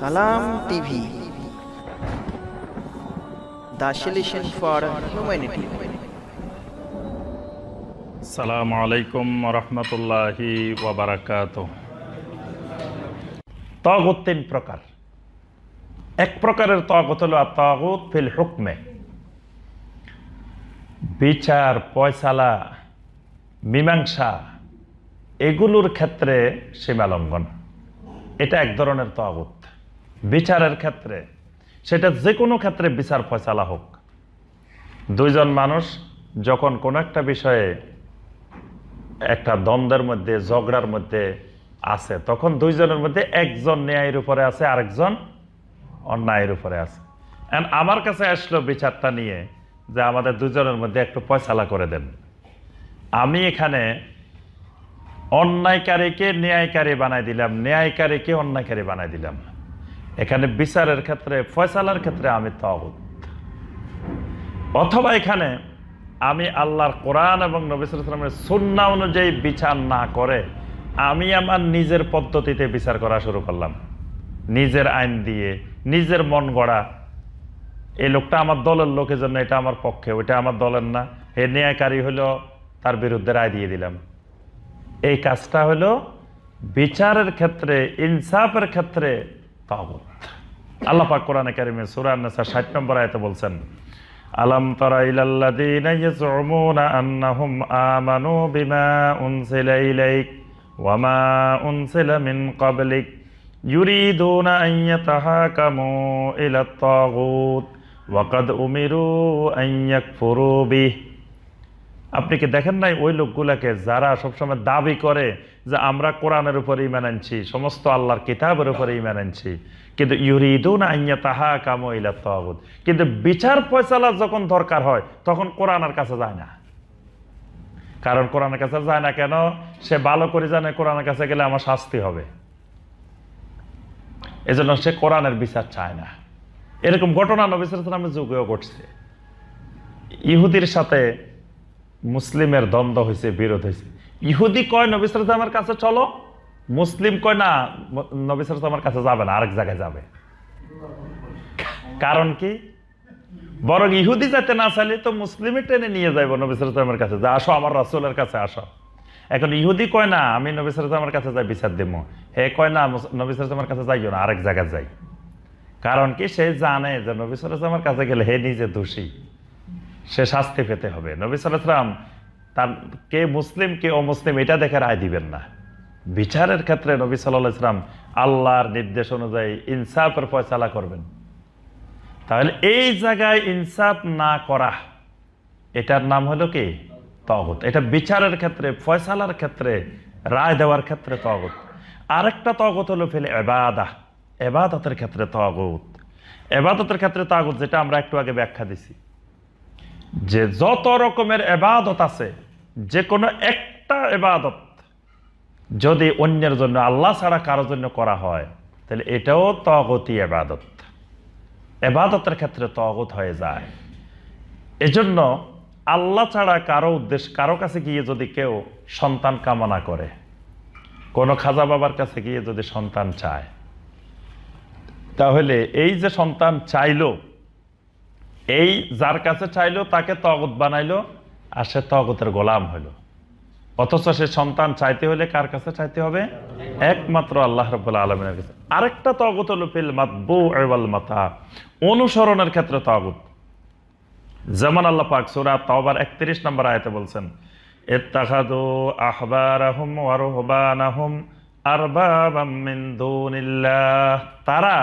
সালাম TV. The for humanity. আলাইকুম রহমতুল্লাহি ওবরাকাত তগত তিন প্রকার। এক প্রকারের তগত হল তগত ফিল হুকমে। বিচার, পয়সালা, মীমাংসা, এগুলোর ক্ষেত্রে সীমালঙ্ঘন। এটা এক ধরনের তগত। বিচারের ক্ষেত্রে, সেটা যে কোনো ক্ষেত্রে বিচার ফয়সালা হোক। দুইজন মানুষ যখন কোনো একটা বিষয়ে একটা দ্বন্দ্বের মধ্যে, ঝগড়ার মধ্যে আছে, তখন দুইজনের মধ্যে একজন ন্যায়ের উপরে আছে, আরেকজন অন্যায়ের উপরে আছে। And আমার কাছে আসলো বিচারটা নিয়ে যে আমাদের দুজনের মধ্যে একটু পয়সালা করে দেন। আমি এখানে অন্যায়কারীকে ন্যায়কারী বানাই দিলাম, ন্যায়কারীকে অন্যায়কারী বানাই দিলাম। এখানে বিচারের ক্ষেত্রে, ফয়সালার ক্ষেত্রে আমি তগুত। অথবা এখানে আমি আল্লাহর কোরআন এবং নবিসামের সুন্না অনুযায়ী বিচার না করে, আমি আমার নিজের পদ্ধতিতে বিচার করা শুরু করলাম। নিজের আইন দিয়ে, নিজের মন গড়া। এই লোকটা আমার দলের লোকের জন্য এটা আমার পক্ষে, ওইটা আমার দলের না। হে ন্যায়কারী হলো তার বিরুদ্ধে রায় দিয়ে দিলাম। এই কাজটা হলো বিচারের ক্ষেত্রে, ইনসাফের ক্ষেত্রে তাগুত আল্লাহ পাক কোরআনে কারিমে সূরা 60 নম্বর আয়াতে বলছেন, আলাম তারা ইলাল্লাযীনা ইয়াজউমুনা আন্নাহুম আমানু বিমা উনসিলা ইলাইক ওয়া মা উনসিলা মিন ক্বাবলিক ইউরিদুনা আন ইয়াতাহাকামু ইলা আত-তাগুত উমিরু আন ইয়াকফুরু আপনি কি দেখেন নাই ওই লোকগুলাকে যারা সবসময় দাবি করে যে আমরা কোরআনের উপরে ইমান আনছি, সমস্ত আল্লাহর কিতাবের উপরে ইমান আনছি, কিন্তু ইউরিদুন আইয়া তাহা কামো ইলা তাগুত। কিন্তু বিচার ফয়সালা যখন দরকার হয়, তখন কোরআনের কাছে যায় না। কারণ কোরআনের কাছে যায় না কেন? সে ভালো করে জানে কোরআনের কাছে গেলে আমার শাস্তি হবে। এজন্য সে কোরআনের বিচার চায় না। এরকম ঘটনা নবিসামের যুগেও ঘটছে। ইহুদির সাথে মুসলিমের দ্বন্দ্ব হয়েছে বিরোধ হয়েছে ইহুদি কয় নবিসার আমার কাছে চলো? মুসলিম কয়, না নবিসার আমার কাছে যাবে না, আরেক জায়গায় যাবে। কারণ কি? বরং ইহুদি যাতে না চাইলে তো মুসলিমে টেনে নিয়ে যাইব নবিসার আমার কাছে। যে আসো, আমার রাসুলের কাছে আসো। এখন ইহুদি কয়, না, আমি নবিসার আমার কাছে যাই, বিচার দিব। হে কয়, না নবিসার আমার কাছে যাইও না, আরেক জায়গায় যাই। কারণ কি? সে জানে যে নবিসার আমার কাছে গেলে হে নিজে দোষী। সে শাস্তি পেতে হবে। নবী সালাম তার কে মুসলিম, কে অমুসলিম, এটা দেখে রায় দিবেন না। বিচারের ক্ষেত্রে নবী সাল্লাহ ইসলাম আল্লাহর নির্দেশ অনুযায়ী ইনসাফের ফয়সালা করবেন। তাহলে এই জায়গায় ইনসাফ না করা, এটার নাম হলো কি? তগত এটা বিচারের ক্ষেত্রে, ফয়সালার ক্ষেত্রে, রায় দেওয়ার ক্ষেত্রে তগত আরেকটা তগত হলো ফেলে এবাদা এবাদতের ক্ষেত্রে তগত এবাদতের ক্ষেত্রে তাগত যেটা আমরা একটু আগে ব্যাখ্যা দিছি। যে যত রকমের এবাদত আছে, যে কোনো একটা এবাদত যদি অন্যের জন্য, আল্লাহ ছাড়া কারোর জন্য করা হয়, তাহলে এটাও তগতি এবাদত। এবাদতের ক্ষেত্রে তগত হয়ে যায়। এজন্য আল্লাহ ছাড়া কারও উদ্দেশ্য, কারও কাছে গিয়ে যদি কেউ সন্তান কামনা করে, কোনো খাজা বাবার কাছে গিয়ে যদি সন্তান চায়, তাহলে এই যে সন্তান চাইলো এই যার কাছে চাইলো, তাকে তগত বানাইলো আর সে তগতের গোলাম হলো অথচ সে সন্তান চাইতে হলে কার কাছে চাইতে হবে? একমাত্র আল্লাহ রবাহ আলমিনের কাছে। আরেকটা তগত হলো ফিল মাতবু এওয়াল মাথা অনুসরণের ক্ষেত্রে তগত। যেমন আল্লাহ পাক সুরা তবার একত্রিশ নম্বর আয়তে বলছেন রুহবানাহুম আরবাবাম মিন দুনিল্লাহ। তারা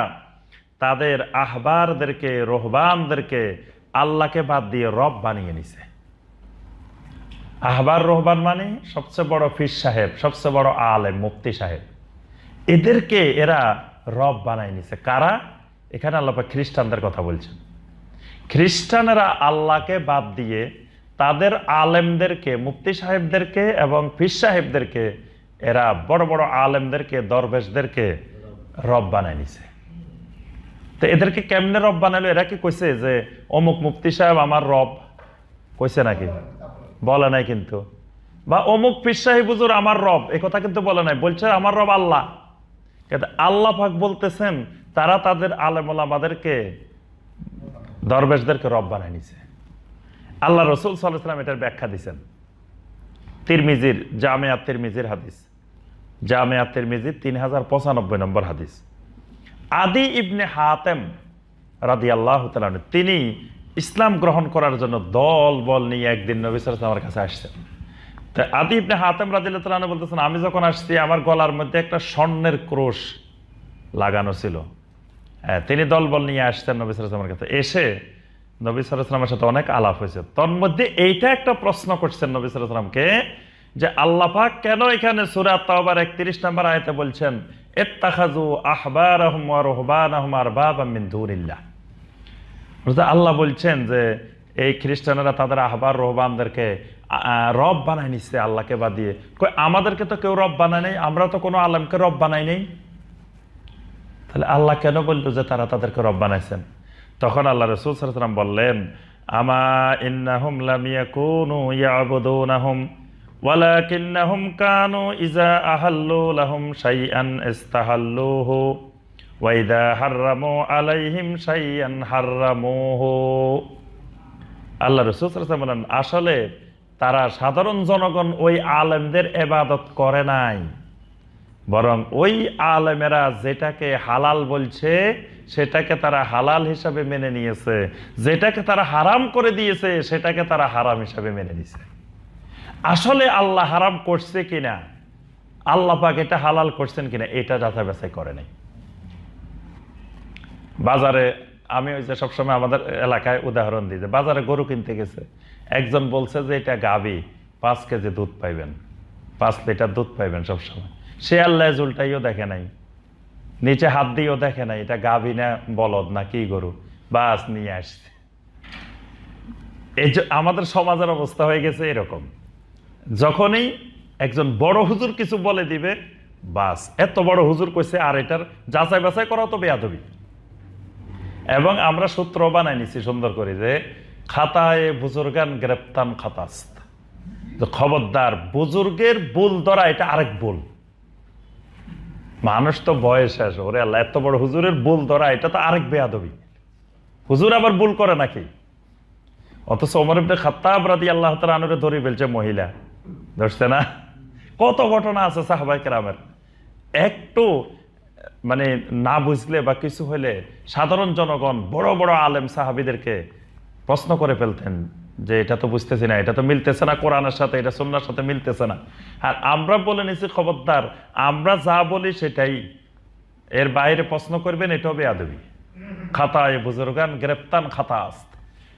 তাদের আহবারদেরকে, রোহবানদেরকে আল্লাহকে বাদ দিয়ে রব বানিয়ে নিছে। আহবার রোহবান মানে সবচেয়ে বড় ফির সাহেব, সবচেয়ে বড় আলেম, মুফতি সাহেব। এদেরকে এরা রব বানাই নিছে। কারা? এখানে আল্লাহ খ্রিস্টানদের কথা বলছেন। খ্রিস্টানেরা আল্লাহকে বাদ দিয়ে তাদের আলেমদেরকে, মুফতি সাহেবদেরকে এবং ফির সাহেবদেরকে, এরা বড় বড় আলেমদেরকে, দরবেশদেরকে রব বানায় নিছে। তো এদেরকে কেমনে রব বানালো? এরা কি কইছে যে, অমুক মুফতি সাহেব আমার রব? কইছে নাকি? বলে নাই কিন্তু। বা অমুক পীর সাহেব আমার রব? এ কথা কিন্তু বলে নাই। বলছে, আমার রব আল্লাহ। আল্লাহ পাক বলতেছেন, তারা তাদের আলেমুলামাদেরকে, দরবেশদেরকে রব বানায় নিছে। আল্লাহ রসুল সাল্লাম এটার ব্যাখ্যা দিছেন। তিরমিজির, জামেয়াত মিজির হাদিস। জামেয়াত মিজির তিন হাজার পঁচানব্বই নম্বর হাদিস। আদি ইবনে হাতেম রাদি আল্লাহ তিনি ইসলাম গ্রহণ করার জন্য দল বল নিয়ে একদিন নবী আমার কাছে আসছেন। তা আদি ইবনে হাতেম রাদিল্লাহ তাআলা বলতেছেন আমি যখন আসছি আমার গলার মধ্যে একটা স্বর্ণের ক্রোশ লাগানো ছিল। হ্যাঁ, তিনি দলবল নিয়ে আসছেন নবী আমার কাছে। এসে নবী সাল্লামের সাথে অনেক আলাপ হয়েছে। তোর মধ্যে এইটা একটা প্রশ্ন করছেন নবী সাল্লামকে যে আল্লাহ পাক কেন এখানে সূরা তাওবার 31 নম্বর আয়াতে বলছেন অর্থাৎ আল্লাহ বলছেন যে এই খ্রিস্টানেরা তাদের আহবার রহবানদেরকে রব বানায় নিচ্ছে আল্লাহকে বাদ দিয়ে। কই, আমাদেরকে তো কেউ রব বানায় নেই আমরা তো কোনো আলমকে রব বানাই নেই। তাহলে আল্লাহ কেন বলল যে তারা তাদেরকে রব বানাইছেন? তখন আল্লাহ রসুল সাল্লাম বললেন আমা ইন্নাহুম লাম ইয়াকুনু ইয়াবুদুনাহুম। ওয়ালাকিন্নাহুম কানু ইজা আহাল্লু লাহুম শাইআন ইস্তাহাল্লুহু ওয়া ইদা হাররামু আলাইহিম শাইআন হাররামুহু। আল্লাহ রসুল সাল্লাল্লাহু বলেন, আসলে তারা সাধারণ জনগণ ওই আলেমদের এবাদত করে নাই। বরং ওই আলেমেরা যেটাকে হালাল বলছে, সেটাকে তারা হালাল হিসাবে মেনে নিয়েছে। যেটাকে তারা হারাম করে দিয়েছে, সেটাকে তারা হারাম হিসাবে মেনে নিয়েছে। আসলে আল্লাহ হারাম করছে কিনা? আল্লাহ পাক এটা হালাল করছেন কিনা, এটা যাচাই বাছাই করে নাই। বাজারে আমি ওই যে সবসময় আমাদের এলাকায় উদাহরণ দিই যে বাজারে গরু কিনতে গেছে। একজন বলছে যে এটা গাবি, পাঁচ কেজি দুধ পাইবেন। পাঁচ লিটার দুধ পাইবেন সবসময়। সে আল্লাহ উল্টাইও দেখে নাই। নিচে হাত দিয়েও দেখে নাই, এটা গাভী না বলদ না কি গরু? বাস নিয়ে আসছে। এই আমাদের সমাজের অবস্থা হয়ে গেছে এরকম। যখনই একজন বড় হুজুর কিছু বলে দিবে, বাস, এত বড় হুজুর কইছে, আর এটার যাচাই বাছাই করা তো বেয়াদবি। এবং আমরা সূত্র বানাই নিছি সুন্দর করে যে, খাতায় বুজুর্গান গ্রেপ্তান খাতাস্ত। খবরদার, বুজুর্গের বুল ধরা, এটা আরেক বুল মানুষ তো বয়স শেষ, ওরে আল্লাহ, এত বড় হুজুরের বুল ধরা, এটা তো আরেক বেয়াদবি। হুজুর আবার ভুল করে নাকি? অথচ ওমর ইবনে খাত্তাব রাদি আল্লাহ তাআলা আনুরে ধরে ফেলছে মহিলা। ধরছে না? কত ঘটনা আছে সাহাবাই কেরামের? একটু মানে না বুঝলে বা কিছু হলে সাধারণ জনগণ, বড় বড় আলেম সাহাবিদেরকে প্রশ্ন করে ফেলতেন যে, এটা তো বুঝতেছি না, এটা তো মিলতেছে না কোরআনের সাথে, এটা সন্ন্যার সাথে মিলতেছে না। আর আমরা বলে নিছি, খবরদার, আমরা যা বলি সেটাই। এর বাইরে প্রশ্ন করবেন এটা এটাও বেয়াদবি। খাতায় বুজুর্গান গ্রেপ্তান খাতা আস্ত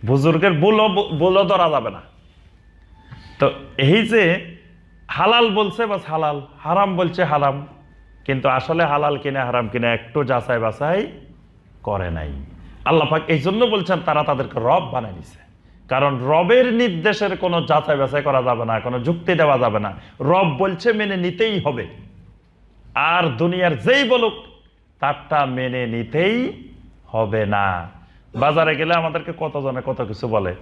বুজুর্গের বুলও বুলও ধরা যাবে না। তো এই যে হালাল বলছে, বাস হালাল। হারাম বলছে হারাম। কিন্তু আসলে হালাল কিনা, হারাম কিনা একটু যাচাই বাছাই করে নাই। আল্লাহ পাক এই জন্য বলছেন, তারা তাদেরকে রব বানাই দিছে। কারণ রবের নির্দেশের কোনো যাচাই বাছাই করা যাবে না, কোনো যুক্তি দেওয়া যাবে না। রব বলছে, মেনে নিতেই হবে। আর দুনিয়ার যেই বলুক, তারটা মেনে নিতেই হবে না। বাজারে গেলে আমাদেরকে কতজনে কত কিছু বলে।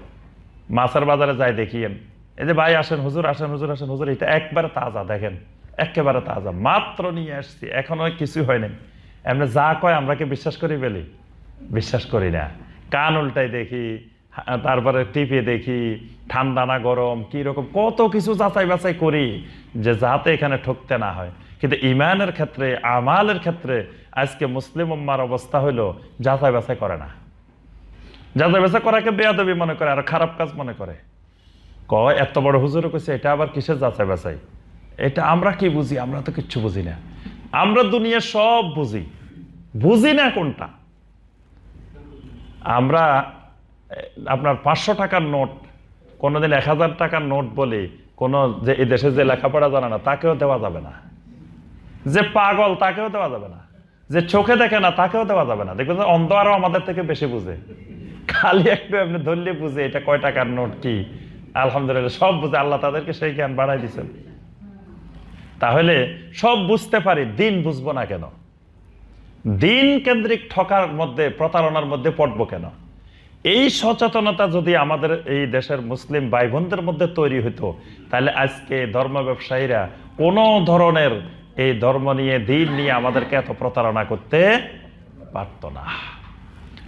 মাছের বাজারে যাই দেখিয়েন এই যে ভাই আসেন, হুজুর আসেন হুজুর আসেন, হুজুর, এটা একবারে তাজা, দেখেন, একেবারে তাজা। মাত্র নিয়ে আসছি, এখনও কিছু হয় নাই। এমনি যা কয় আমরা কি বিশ্বাস করি বলি? বিশ্বাস করি না। কান উল্টাই দেখি তারপরে টিপে দেখি, ঠান্ডা না গরম, কি রকম, কত কিছু যাচাই বাছাই করি যে যাতে এখানে ঠকতে না হয়। কিন্তু ইমানের ক্ষেত্রে, আমালের ক্ষেত্রে, আজকে মুসলিম উম্মার অবস্থা হইল, যাচাই বাছাই করে না। যাচাই বাছাই করাকে বেয়াদবি মনে করে, আর খারাপ কাজ মনে করে। কয়, এত বড় হুজুরে কইছে, এটা আবার কিসের যাচাই বাছাই এটা আমরা কি বুঝি? আমরা তো কিচ্ছু বুঝি না। আমরা দুনিয়া সব বুঝি। বুঝি না কোনটা? আমরা আপনার পাঁচশো টাকার নোট, কোনোদিন এক হাজার টাকার নোট বলে, কোনো যে এই দেশে যে লেখাপড়া জানে না, তাকেও দেওয়া যাবে না। যে পাগল, তাকেও দেওয়া যাবে না। যে চোখে দেখে না, তাকেও দেওয়া যাবে না। দেখবেন অন্ধ আরও আমাদের থেকে বেশি বুঝে। খালি একটু এমনি ধরলে বুঝে, এটা কয় টাকার নোট কি? আলহামদুলিল্লাহ, সব বুঝে আল্লাহ তাদেরকে সেই জ্ঞান বাড়াই দিচ্ছেন তাহলে সব বুঝতে পারি, দিন বুঝব না কেন? দিন কেন্দ্রিক ঠকার মধ্যে, প্রতারণার মধ্যে পড়ব কেন? এই সচেতনতা যদি আমাদের এই দেশের মুসলিম ভাই বোনদের মধ্যে তৈরি হতো তাহলে আজকে ধর্ম ব্যবসায়ীরা কোনো ধরনের এই ধর্ম নিয়ে, দিন নিয়ে আমাদেরকে এত প্রতারণা করতে পারত না।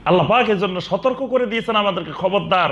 আল্লাহ পাক জন্য সতর্ক করে দিয়েছেন আমাদেরকে, খবরদার।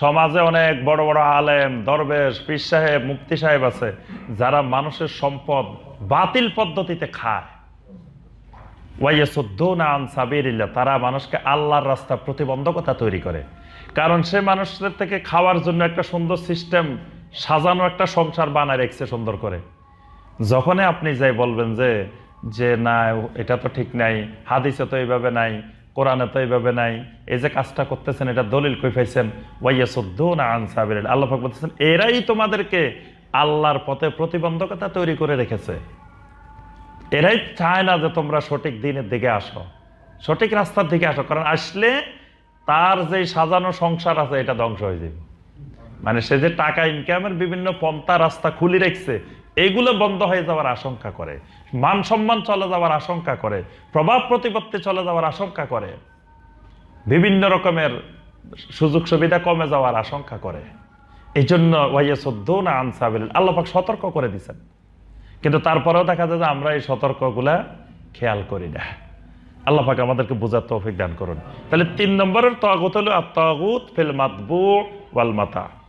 সমাজে অনেক বড় বড় আলেম, দরবেশ, পীর সাহেব মুক্তি সাহেব আছে, যারা মানুষের সম্পদ বাতিল পদ্ধতিতে খায়। তারা মানুষকে আল্লাহর রাস্তা প্রতিবন্ধকতা তৈরি করে। কারণ সে মানুষদের থেকে খাওয়ার জন্য একটা সুন্দর সিস্টেম সাজানো, একটা সংসার বানায় রেখেছে, সুন্দর করে। যখনই আপনি যাই বলবেন যে যে না, এটা তো ঠিক নাই, হাদিসে তো এইভাবে নাই কোরআনে তো এইভাবে নাই। এই যে কাজটা করতেছেন, এটা দলিল কই পাইছেন? ওয়াইয়াসুদ্দুনা আন সাবিলিল্লাহ। আল্লাহ পাক বলতেছেন, এরাই তোমাদেরকে আল্লাহর পথে প্রতিবন্ধকতা তৈরি করে রেখেছে। এরাই চায় না যে তোমরা সঠিক দিনের দিকে আসো, সঠিক রাস্তার দিকে আসো, কারণ আসলে তার যে সাজানো সংসার আছে, এটা ধ্বংস হয়ে যাবে। মানে সে যে টাকা ইনকামের বিভিন্ন পন্থা, রাস্তা খুলে রেখছে এগুলো বন্ধ হয়ে যাওয়ার আশঙ্কা করে। মান সম্মান চলে যাওয়ার আশঙ্কা করে। প্রভাব প্রতিপত্তি চলে যাওয়ার আশঙ্কা করে। বিভিন্ন রকমের সুযোগ সুবিধা কমে যাওয়ার আশঙ্কা করে। এই জন্য ওয়াইয়া সদ্য না আনসাবিল আল্লাপাক সতর্ক করে দিচ্ছেন কিন্তু তারপরেও দেখা যায় যে আমরা এই সতর্কগুলা খেয়াল করি না। আল্লাহ পাক আমাদেরকে বোঝার তৌফিক দান করুন। তাহলে তিন নম্বরের তগুত হলো আত্মাগুত ফিল মাতবু ওয়াল মাতা।